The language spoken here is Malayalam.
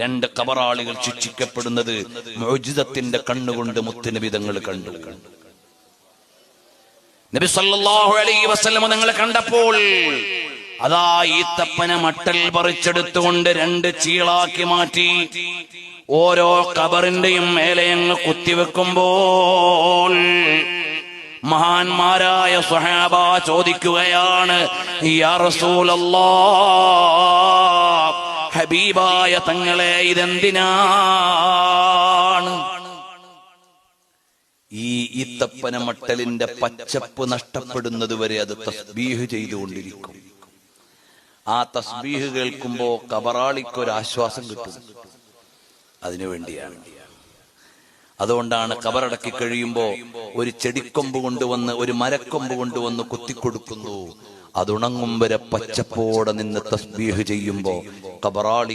രണ്ട് കബറാളികൾ ശിക്ഷിക്കപ്പെടുന്നത് മോജിതത്തിന്റെ കണ്ണുകൊണ്ട് മുത്തുനിബിതങ്ങൾ കണ്ടു. നബി സല്ലല്ലാഹു അലൈഹി വസല്ലം നിങ്ങൾ കണ്ടപ്പോൾ അതാ ഈ തപ്പന മട്ടൽ പറിച്ചെടുത്തുകൊണ്ട് രണ്ട് ചീളാക്കി മാറ്റി. ഓരോ കബറിന്റെയും മേലെ അങ്ങ് കുത്തിവെക്കുമ്പോൾ മഹാന്മാരായ സുഹാബ ചോദിക്കുകയാണ് യാ റസൂലല്ലാ ഹബീബായ തങ്ങളെ ഇതെന്തിനാണ്? ഈ ഈത്തപ്പന മട്ടലിന്റെ പച്ചപ്പ് നഷ്ടപ്പെടുന്നത് വരെ അത് തസ്ബീഹ് ചെയ്തുകൊണ്ടിരിക്കും. ആ തസ്ബീഹ് കേൾക്കുമ്പോ കബറാളിക്കൊരാശ്വാസം കിട്ടും. അതിനു വേണ്ടിയാണ് അതുകൊണ്ടാണ് കബറടക്കി കഴിയുമ്പോ ഒരു ചെടിക്കൊമ്പ് കൊണ്ടുവന്ന് ഒരു മരക്കൊമ്പ് കൊണ്ടുവന്ന് കുത്തിക്കൊടുക്കുന്നു. അതുണങ്ങും വരെ പച്ചപ്പോടെ നിന്ന് തസ്ബീഹ് ചെയ്യുമ്പോ കബറാളി